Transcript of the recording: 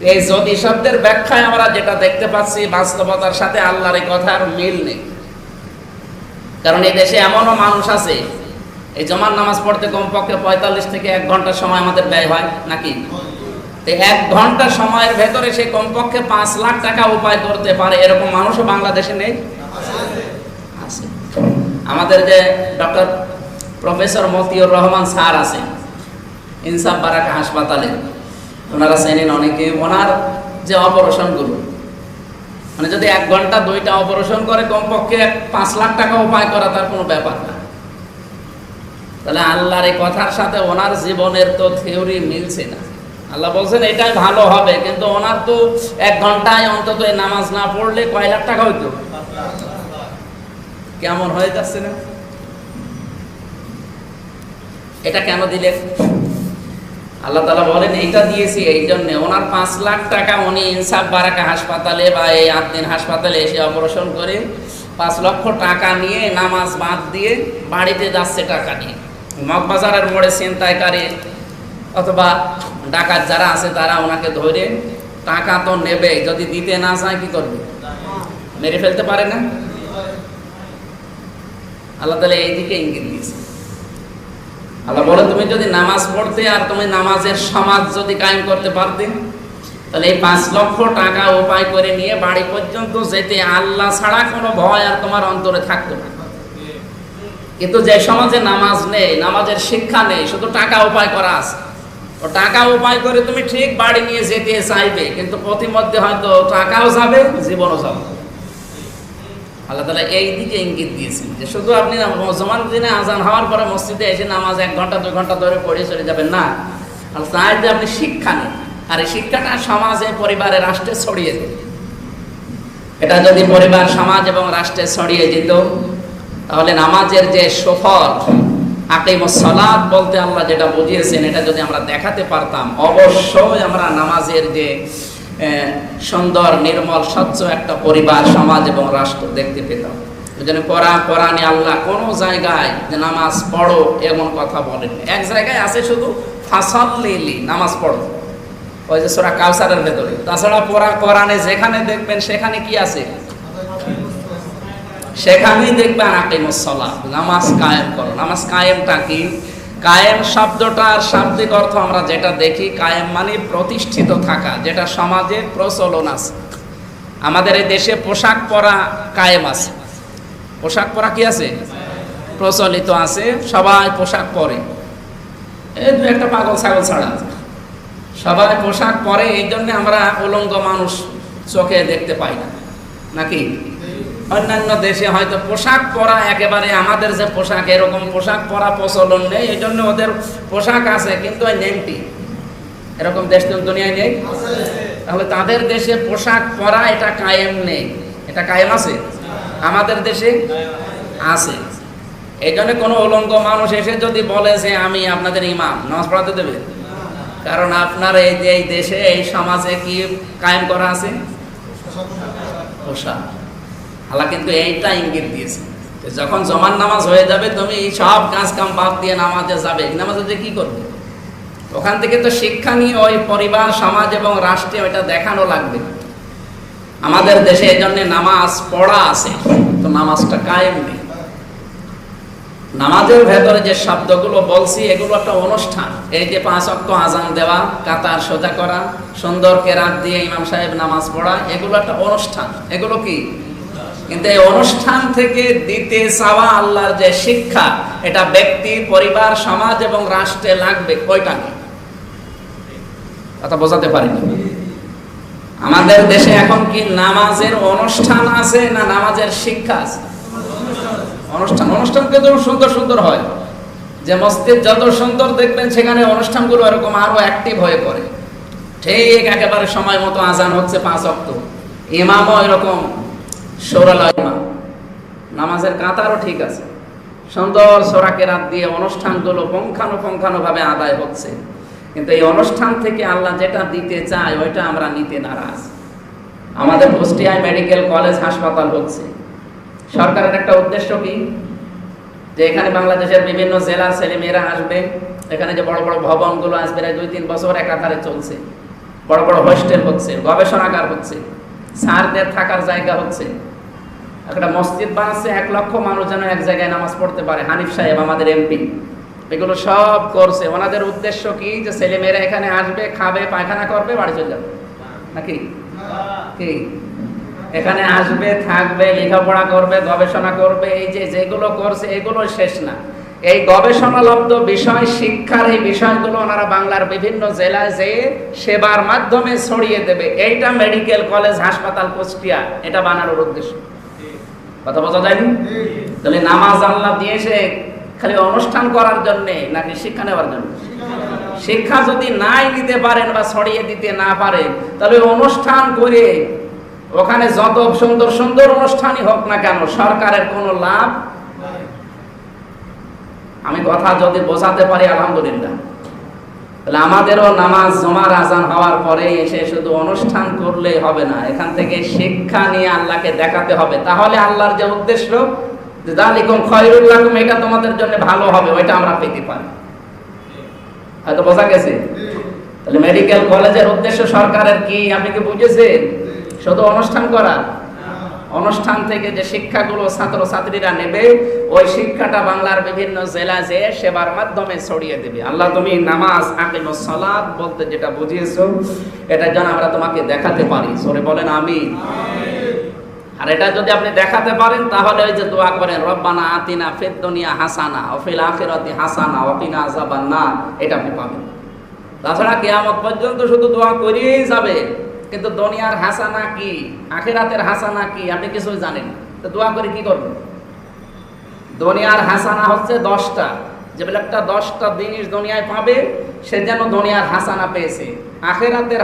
এই যদি শব্দের ব্যাখ্যায় আমরা যেটা দেখতে পাচ্ছি, বাস্তবতার সাথে আল্লাহর এই কথার মিল নেই। কারণ এই দেশে এমনও মানুষ আছে, এই জমার নামাজ পড়তে কমপক্ষে পঁয়তাল্লিশ থেকে এক ঘণ্টা সময় আমাদের ব্যয় হয়, নাকি? এক ঘণ্টা সময়ের ভেতরে সে কমপক্ষে পাঁচ লাখ টাকা উপায় করতে পারে, এরকম মানুষও বাংলাদেশে নেই? আছে। আমাদের যে doctor professor Motiur Rahman sir আছে, ইনসাফ বারাকা হাসপাতালে ওনারা চেনেন অনেকে ওনার যে অপারেশনগুলো মানে যদি এক ঘণ্টা দুইটা অপারেশন করে কমপক্ষে পাঁচ লাখ টাকা উপায় করা তার কোনো ব্যাপার না। তাহলে আল্লাহর এই কথার সাথে ওনার জীবনের তো থিওরি মিলছে না। আল্লাহ বলছেন, এটাই ভালো হবে। কিন্তু ওনার তো এক ঘন্টায় অন্তত নামাজ না পড়লে কয় লাখ টাকা হইতো? কেমন হয়ে যাচ্ছে না? এটা কেন দিলে আল্লাহ তালা বলেন, এইটা দিয়েছি, এই জন্যে ওনার পাঁচ লাখ টাকা উনি ইনসাফ বারাকা হাসপাতালে বা এই আটদিন হাসপাতালে এসে অপারেশন করে পাঁচ লক্ষ টাকা নিয়ে নামাজ বাদ দিয়ে বাড়িতে যাচ্ছে টাকা নিয়ে। মগবাজারের মোড়ে ছিনতাইকারী অথবা ডাকাত যারা আছে তারা ওনাকে ধরে টাকা তো নেবে যদি দিতে না চায় কি করবে? মেরে ফেলতে পারে না? আল্লাহ তালা এইদিকে ইঙ্গিত দিয়েছে আল্লাহ বলে, তুমি যদি নামাজ পড়তে আর তুমি নামাজের সমাজ যদি কায়েম করতে পারতে, তাহলে এই পাঁচ লক্ষ টাকা উপায় করে নিয়ে বাড়ি পর্যন্ত যেতে আল্লাহ ছাড়া কোনো ভয় আর তোমার অন্তরে থাকতো না। কিন্তু যে সমাজে নামাজ নেই, নামাজের শিক্ষা নেই, শুধু টাকা উপায় করা আছে। ও টাকা উপায় করে তুমি ঠিক বাড়ি নিয়ে যেতে চাইবে, কিন্তু প্রতিমধ্যে হয়তো টাকাও যাবে, জীবনও যাবে। আল্লাহ তালা এই দিকে ইঙ্গিত দিয়েছেন যে শুধু আপনি মুসলমান দিনে আজান হওয়ার পরে মসজিদে এসে নামাজ এক ঘণ্টা, দুই ঘণ্টা ধরে পড়ে চলে যাবেন। না আর চাই যে আপনি শিক্ষা নেন। আর এই শিক্ষাটা সমাজে, পরিবারে, রাষ্ট্রে ছড়িয়ে দেন। এটা যদি পরিবার, সমাজ এবং রাষ্ট্রে ছড়িয়ে যেত তাহলে নামাজের যে সফল, আকিম সলাদ বলতে আল্লাহ যেটা বুঝিয়েছেন, এটা যদি আমরা দেখাতে পারতাম, অবশ্যই আমরা নামাজের যে সুন্দর, নির্মল, স্বচ্ছ একটা পরিবার, সমাজ এবং রাষ্ট্র দেখতে পেতাম। ওই জন্য কোরআন কোরআনে আল্লাহ কোনো জায়গায় যে নামাজ পড়ো এমন কথা বলেন। এক জায়গায় আছে শুধু, ফাসাল্লিলি নামাজ পড়ো। ওই যে সোরা কাউসারের ভেতরে। তাছাড়া পড়া কোরআনে যেখানে দেখবেন, সেখানে কি আছে? সেখানেই দেখবেন আকিমুসলা নামাজ কায়েম করো। নামাজ কায়েমটা কি? কায়েম শব্দটার শাব্দিক অর্থ আমরা যেটা দেখি, কায়েম মানে প্রতিষ্ঠিত থাকা, যেটা সমাজে প্রচলন আছে। আমাদের এই দেশে পোশাক পরা কায়েম আছে। পোশাক পরা কি আছে? প্রচলিত আছে, সবাই পোশাক পরে। এই দু একটা পাগল ছাগল ছাড়া। সবাই পোশাক পরে, এই জন্য আমরা উলঙ্গ মানুষ চোখে দেখতে পাই না। নাকি? অন্যান্য দেশে হয়তো পোশাক পরা একেবারে আমাদের যে পোশাক, এরকম পোশাক পরা প্রচলন নেই এই জন্য ওদের পোশাক আছে, কিন্তু ওই নেমটি এরকম দেশ তো দুনিয়ায় নেই। তাহলে তাদের দেশে পোশাক পরা এটা কায়েম নেই। এটা কায়েম আছে? আমাদের দেশে আছে। এই জন্য কোনো উলঙ্গ মানুষ এসে যদি বলে যে আমি আপনাদের ইমাম, নামাজ পড়াতে দেবে? কারণ আপনার এই যে এই দেশে, এই সমাজে কি কায়েম করা আছে? পোশাক। আল্লাহ কিন্তু এইটা ইঙ্গিত দিয়েছে। যখন জমান নামাজ হয়ে যাবে, তুমি সব কাজ কাম বাদ দিয়ে নামাজে যাবে। নামাজে যে কি করবে? ওখান থেকে তো শিক্ষা নিয়ে ওই পরিবার, সমাজ এবং রাষ্ট্রে ওইটা দেখানো লাগবে। আমাদের দেশে এই জন্য নামাজ পড়া আছে, তো নামাজটা কায়েম নেই। নামাজের ভেতরে যে শব্দগুলো বলছি, এগুলো একটা অনুষ্ঠান। এই যে পাঁচ অক্ট আজান দেওয়া, কাতার সোজা করা, সুন্দর কেরাত দিয়ে ইমাম সাহেব নামাজ পড়া, এগুলো একটা অনুষ্ঠান। এগুলো কি? কিন্তু এই অনুষ্ঠান থেকে দিতে চাওয়া আল্লাহর যে শিক্ষা, এটা ব্যক্তি, পরিবার, সমাজ এবং রাষ্ট্রে লাগবে কয়টা কথা বোঝাতে পারিনি। আমাদের দেশে এখন কি নামাজের অনুষ্ঠান আছে না নামাজের শিক্ষা আছে? অনুষ্ঠান অনুষ্ঠান কিন্তু সুন্দর সুন্দর হয়। যে মসজিদ যত সুন্দর দেখবেন, সেখানে অনুষ্ঠানগুলো এরকম আরও অ্যাক্টিভ হয়ে পড়ে। ঠিক একেবারে সময় মতো আজান হচ্ছে পাঁচ অক্ট ইমামও এরকম সৌরাল ইমাম। নামাজের কাতারও ঠিক আছে। সুন্দর সোরাকে রাত দিয়ে অনুষ্ঠানগুলো পঙ্খানুপঙ্খানুভাবে আদায় হচ্ছে। কিন্তু এই অনুষ্ঠান থেকে আল্লাহ যেটা দিতে চায়, ওইটা আমরা নিতে নারাজ। আমাদের কুষ্টিয়ায় মেডিকেল কলেজ, হাসপাতাল হচ্ছে। সরকারের একটা উদ্দেশ্য কি? যে এখানে বাংলাদেশের বিভিন্ন জেলার ছেলে মেয়েরা আসবে। এখানে যে বড় বড় ভবনগুলো আসবে দুই তিন বছর একাধারে চলছে। বড় বড় হোস্টেল হচ্ছে, গবেষণাগার হচ্ছে। স্যারদের থাকার জায়গা হচ্ছে। একটা মসজিদ বানাচ্ছে, এক লক্ষ মানুষ যেন এক জায়গায় নামাজ পড়তে পারে। হানিফ সাহেব, আমাদের এমপি। এগুলো সব করছে। ওনাদের উদ্দেশ্য কি? যে ছেলেমেয়েরা এখানে আসবে, খাবে, পায়খানা করবে, বাড়ি চলে যাবে। নাকি? কি? এখানে আসবে, থাকবে, লেখাপড়া করবে, গবেষণা করবে, এই যে যেগুলো করছে, এগুলো শেষ না। এই গবেষণালব্ধ বিষয়, শিক্ষার এই বিষয়গুলো ওনারা বাংলার বিভিন্ন জেলায় যেয়ে সেবার মাধ্যমে ছড়িয়ে দেবে, এইটা মেডিকেল কলেজ, হাসপাতাল, কুষ্টিয়া, এটা বানানোর উদ্দেশ্য। কথা বোঝা যায়নি? তাহলে নামাজ আল্লাহ দিয়েছে, খালি অনুষ্ঠান করার জন্যে নাকি শিক্ষা নেওয়ার জন্য? শিক্ষা যদি নাই নিতে পারেন বা ছড়িয়ে দিতে না পারেন, তাহলে অনুষ্ঠান করে ওখানে যত সুন্দর সুন্দর অনুষ্ঠানই হোক না কেন, সরকারের কোনো লাভ আমি কথা যদি বোঝাতে পারি, আলহামদুলিল্লাহ। তাহলে আমাদেরও নামাজ, জমার আজান হওয়ার পরে এসে শুধু অনুষ্ঠান করলেই হবে না, এখান থেকে শিক্ষা নিয়ে আল্লাহকে দেখাতে হবে। তাহলে আল্লাহর যে উদ্দেশ্য, যে দালিকুম খয়রুল্লাকুম এটা তোমাদের জন্য ভালো হবে, ওইটা আমরা পেতে পারি। হয়তো বোঝা গেছে? তাহলে মেডিকেল কলেজের উদ্দেশ্য সরকারের কি? আপনি কি বুঝেছেন? শুধু অনুষ্ঠান করা অনুষ্ঠান থেকে যে শিক্ষাগুলো ছাত্র ছাত্রীরা নেবে, ওই শিক্ষাটা বাংলার বিভিন্ন জেলা যে সেবার মাধ্যমে ছড়িয়ে দেবে। আল্লাহ তুমি নামাজ আকিম সালাত বলতে যেটা বুঝিয়েছো, এটা যেন আমরা তোমাকে দেখাতে পারি। সরে বলেন আমি আর এটা যদি আপনি দেখাতে পারেন, তাহলে ওই যে দোয়া করেন, রব্বানা আতিনা ফিদ দুনিয়া হাসানা অফিল ফিল আখিরাতি হাসানা কিনা আযাবান নার। এটা আপনি পাবেন। তাছাড়া কিয়ামত পর্যন্ত শুধু দোয়া করিয়েই যাবে। কিন্তু দুনিয়ার হাসানা কি? আখেরাতের হাসানা কি? আপনি কিছুই জানেন তো দোয়া করে কি করবেন দুনিয়ার হাসানা হচ্ছে দশটা। যে একটা দশটা জিনিস দুনিয়ায় পাবে, সে যেন দুনিয়ার হাসানা পেয়েছে। আখেরাতের